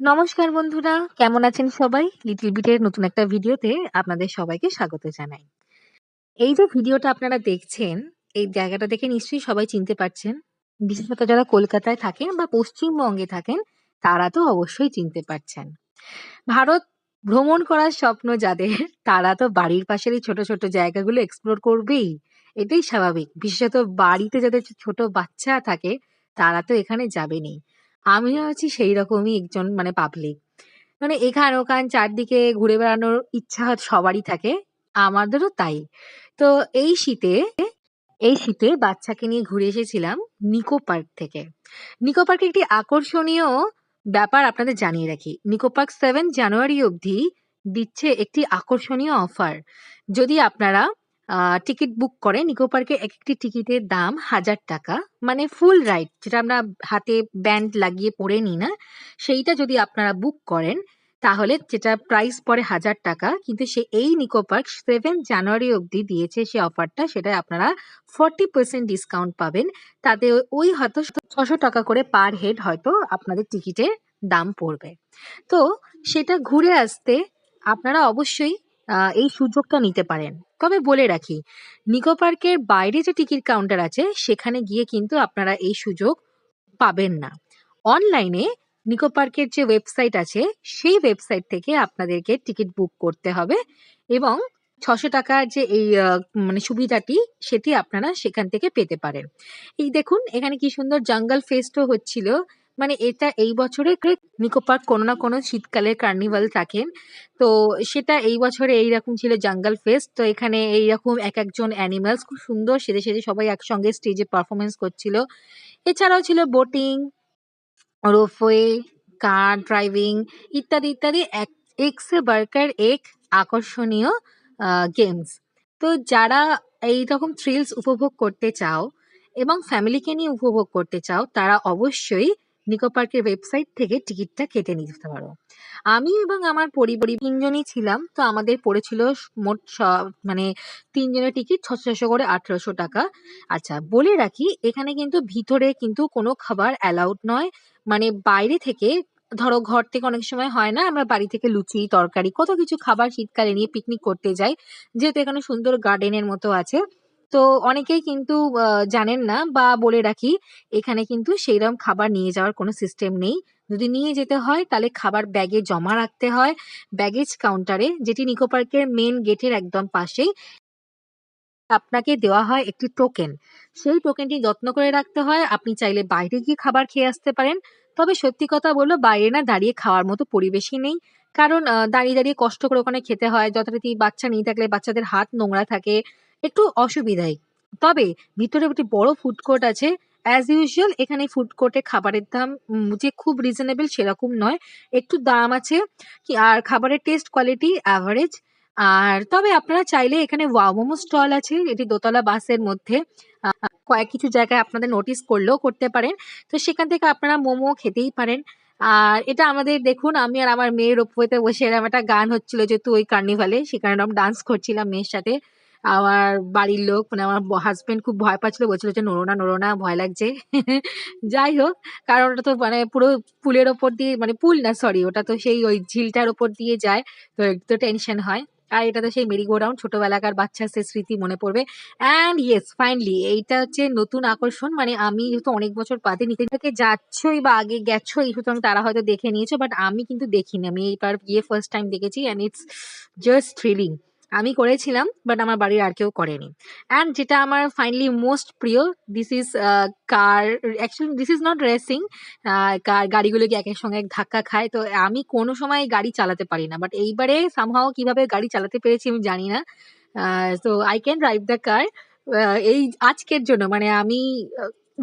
নমস্কার বন্ধুরা, কেমন আছেন সবাই? লিটল বিটের নতুন একটা ভিডিওতে আপনাদের সবাইকে স্বাগত জানাই। এই যে ভিডিওটা আপনারা দেখছেন, এই জায়গাটা দেখে নিশ্চয়ই সবাই চিনতে পারছেন। বিশেষত যারা কলকাতায় থাকেন বা পশ্চিমবঙ্গে থাকেন, তারা তো অবশ্যই চিনতে পারছেন। ভারত ভ্রমণ করার স্বপ্ন যাদের, তারা তো বাড়ির পাশের এই ছোট, ছোট জায়গাগুলো এক্সপ্লোর করবেই। এটাই স্বাভাবিক। বিশেষত বাড়িতে যাদের ছোট বাচ্চা থাকে, তারা তো এখানে যাবেনই। আমিও আছি সেইরকমই একজন মানে পাবলিক। মানে এখান-ওখান চারদিকে ঘুরে বেড়ানোর ইচ্ছা সবারই থাকে। আমাদেরও তাই। তো এই শীতে, এই শীতে বাচ্চাকে নিয়ে ঘুরে এসেছিলাম নিকো পার্ক থেকে। নিকো পার্কে একটি আকর্ষণীয় ব্যাপার আপনাদের জানিয়ে রাখি। নিকো পার্ক 7 জানুয়ারি অবধি দিচ্ছে একটি আকর্ষণীয় অফার। যদি আপনারা টিকিট বুক করেন, নিকো পার্কে একেকটি টিকিটের দাম ৳১,০০০ মানে ফুল রাইড যেটা আমরা হাতে ব্যান্ড লাগিয়ে পড়ে নিই না? সেইটা যদি আপনারা বুক করেন, তাহলে যেটা প্রাইস পড়ে ৳১,০০০ কিন্তু সে এই নিকো পার্ক সেভেন জানুয়ারি অবধি দিয়েছে সে অফারটা সেটায় আপনারা 40% ডিসকাউন্ট পাবেন। তাতে ওই হয়তো ৳৬০০ করে পার হেড হয়তো আপনাদের টিকিটের দাম পড়বে। তো সেটা ঘুরে আসতে আপনারা অবশ্যই এই সুযোগটা নিতে পারেন। তবে বলে রাখি, নিকো পার্কের বাইরে যে টিকিট কাউন্টার আছে, সেখানে গিয়ে কিন্তু আপনারা এই সুযোগ পাবেন না। অনলাইনে নিকো পার্কের যে ওয়েবসাইট আছে, সেই ওয়েবসাইট থেকে আপনাদেরকে টিকিট বুক করতে হবে এবং ছশো টাকার যে এই মানে সুবিধাটি, সেটি আপনারা সেখান থেকে পেতে পারেন। এই দেখুন এখানে কি সুন্দর জঙ্গল ফেস্টও হচ্ছিল। মানে এটা এই বছরে নিকো পার্ক কোনো না কোনো শীতকালের কার্নিভাল থাকেন তো সেটা এই বছরে এইরকম ছিল জঙ্গল ফেস্ট। তো এখানে এইরকম এক একজন অ্যানিমালস খুব সুন্দর সেজে, সেজে সবাই একসঙ্গে স্টেজে পারফরম্যান্স করছিল। এছাড়াও ছিল বোটিং, রোপওয়ে, কার ড্রাইভিং ইত্যাদি, ইত্যাদি এক এক সে বাড়কর এক আকর্ষণীয় গেমস। তো যারা এই রকম থ্রিলস উপভোগ করতে চাও এবং ফ্যামিলিকে নিয়ে উপভোগ করতে চাও, তারা অবশ্যই নিকো পার্কের ওয়েবসাইট থেকে টিকিটটা কেটে নিতে পারো। আমি এবং আমার পরিবার তিনজনই ছিলাম। তো আমাদের পড়েছিল মোট মানে ৩ জনের টিকিট ৳৬০০ করে ৳১৮০০ আচ্ছা বলে রাখি, এখানে কিন্তু ভিতরে কিন্তু কোনো খাবার অ্যালাউড নয়। মানে বাইরে থেকে ধরো ঘর থেকে অনেক সময় হয় না? আমরা বাড়ি থেকে লুচি, তরকারি কত কিছু খাবার শীতকালে নিয়ে পিকনিক করতে যাই। যেহেতু এখানে সুন্দর গার্ডেনের মতো আছে। তো অনেকেই কিন্তু জানেন না বা বলে রাখি, এখানে কিন্তু সেইরকম খাবার নিয়ে যাওয়ার কোনো সিস্টেম নেই। যদি নিয়ে যেতে হয়, তাহলে খাবার ব্যাগে জমা রাখতে হয় ব্যাগেজ কাউন্টারে, যেটি নিকো পার্কের মেইন গেটের একদম পাশেই। আপনাকে দেওয়া হয় একটি টোকেন। সেই টোকেনটি যত্ন করে রাখতে হয়। আপনি চাইলে বাইরে গিয়ে খাবার খেয়ে আসতে পারেন। তবে সত্যি কথা বলব বাইরে না দাঁড়িয়ে খাওয়ার মতো পরিবেশই নেই। কারণ দাঁড়িয়ে, দাঁড়িয়ে কষ্ট করে ওখানে খেতে হয়। যথারীতি বাচ্চা নিয়ে থাকলে বাচ্চাদের হাত নোংরা থাকে। একটু অসুবিধাই। তবে ভিতরে একটি বড় ফুড কোর্ট আছে। অ্যাজ ইউজুয়াল এখানে ফুড কোর্টে খাবারের দাম যে খুব রিজনেবল সেরকম নয়। একটু দাম আছে। কি আর খাবারের টেস্ট কোয়ালিটি অ্যাভারেজ আর তবে আপনারা চাইলে এখানে ওয়াও মোমো স্টল আছে। এটি দোতলা বাসের মধ্যে। কয়েক কিছু জায়গায় আপনাদের নোটিস করলেও করতে পারেন। তো সেখান থেকে আপনারা মোমো খেতেই পারেন। আর এটা আমাদের দেখুন আমি আর আমার মেয়ের রোপওয়েতে বসে এরকম একটা গান হচ্ছিল যেহেতু ওই কার্নিভালে, সেখানে এরকম ডান্স করছিলাম মেয়ের সাথে। আমার বাড়ির লোক মানে আমার ব হাসব্যান্ড খুব ভয় পাচ্ছিল। বলছিল যে, "নড়ো না, নড়ো না, ভয় লাগছে।" যাই হোক, কারণ ওটা তো মানে পুরো পুলের ওপর দিয়ে মানে পুল না সরি ওটা তো সেই ওই ঝিলটার ওপর দিয়ে যায়। তো একটু টেনশন হয়। আর এটা তো সেই মেরি গো রাউন্ড ছোটবেলাকার বাচ্চার সেই স্মৃতি মনে পড়বে। অ্যান্ড ইয়েস ফাইনালি এইটা হচ্ছে নতুন আকর্ষণ। মানে আমি যেহেতু অনেক বছর বাদে নিতে থেকে যাচ্ছই বা আগে গেছই সুতরাং তারা হয়তো দেখে নিয়েছো। বাট আমি কিন্তু দেখিনি। আমি এইবার গিয়ে ফার্স্ট টাইম দেখেছি অ্যান্ড ইটস জাস্ট থ্রিলিং। আমি করেছিলাম বাট আমার বাড়ির আর কেউ করেনি। অ্যান্ড যেটা আমার ফাইনালি মোস্ট প্রিয় this is car actually this is not racing. Car গাড়িগুলো কি একের সঙ্গে এক ধাক্কা খায়। তো আমি কোনো সময় গাড়ি চালাতে পারি না। বাট এইবারে সামহাউ কীভাবে গাড়ি চালাতে পেরেছি আমি জানি না। So I can drive the car. এই আজকের জন্য মানে আমি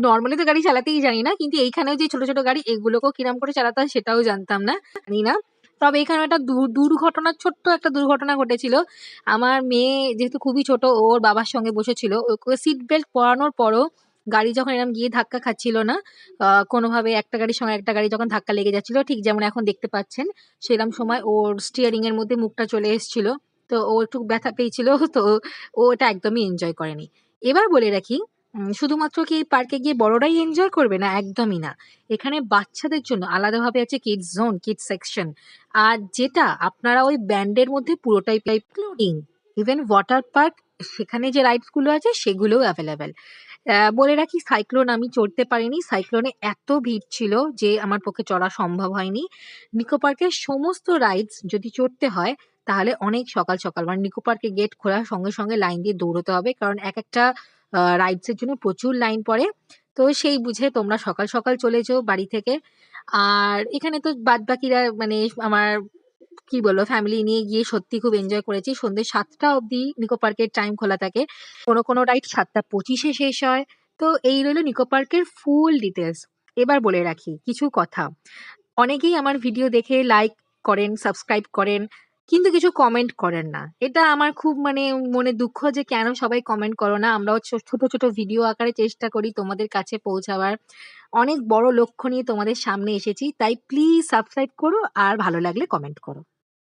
নর্মালি তো গাড়ি চালাতেই জানি না। কিন্তু এইখানেও যে ছোট, ছোট গাড়ি এগুলোকেও কিরম করে চালাতে হয় সেটাও জানতাম না। জানি না। তবে এখানে একটা দুর্ঘটনা ছোট্ট একটা দুর্ঘটনা ঘটেছিল। আমার মেয়ে যেহেতু খুবই ছোট ওর বাবার সঙ্গে বসেছিল। ওকে সিট বেল্ট পরানোর পরও গাড়ি যখন এরকম গিয়ে ধাক্কা খাচ্ছিল না, কোনোভাবে একটা গাড়ির সঙ্গে একটা গাড়ি যখন ধাক্কা লেগে যাচ্ছিল ঠিক যেমন এখন দেখতে পাচ্ছেন, সেরম সময় ওর স্টিয়ারিং এর মধ্যে মুখটা চলে এসছিল। তো ও একটু ব্যথা পেয়েছিল। তো ও এটা একদমই এনজয় করেনি। এবার বলে রাখি শুধুমাত্র কি এই পার্কে গিয়ে বড়রাই এনজয় করবে? না, একদমই না। এখানে বাচ্চাদের জন্য আলাদাভাবে আছে কিডস জোন, কিডস সেকশন। আর যেটা আপনারা ওই ব্যান্ডের মধ্যে পুরোটাই পাই ক্লোডিং ইভেন ওয়াটার পার্ক সেখানে যে রাইডসগুলো আছে সেগুলোও অ্যাভেলেবেল। বলে রাখি সাইক্লোন আমি চড়তে পারিনি। সাইক্লোনে এত ভিড় ছিল যে আমার পক্ষে চড়া সম্ভব হয়নি। নিকো পার্কের সমস্ত রাইডস যদি চড়তে হয় তাহলে অনেক সকাল, সকাল মানে নিকো পার্কের গেট খোলার সঙ্গে, সঙ্গে লাইন দিয়ে দৌড়তে হবে। কারণ একেকটা আ রাইডস এর জন্য প্রচুর লাইন পড়ে। তো সেই বুঝে তোমরা সকাল, সকাল চলে যেও বাড়ি থেকে। আর এখানে তো বাদবাকিরা মানে আমার কি বলব ফ্যামিলি নিয়ে গিয়ে সত্যি খুব এনজয় করেছি। সন্ধ্যে সাতটা অবধি নিকো পার্কের টাইম খোলা থাকে। কোনো, কোনো রাইড সাতটা পঁচিশে শেষ হয়। তো এই রইল নিকো পার্কের ফুল ডিটেলস এবার বলে রাখি কিছু কথা। অনেকেই আমার ভিডিও দেখে লাইক করেন, সাবস্ক্রাইব করেন। কিন্তু কিছু কমেন্ট করেন না। এটা আমার খুব মানে মনে দুঃখ যে কেন সবাই কমেন্ট করো না? আমরাও ছোট, ছোট ভিডিও আকারে চেষ্টা করি তোমাদের কাছে পৌঁছাবার। অনেক বড় লক্ষ্য নিয়ে তোমাদের সামনে এসেছি। তাই প্লিজ সাবস্ক্রাইব করো আর ভালো লাগলে কমেন্ট করো।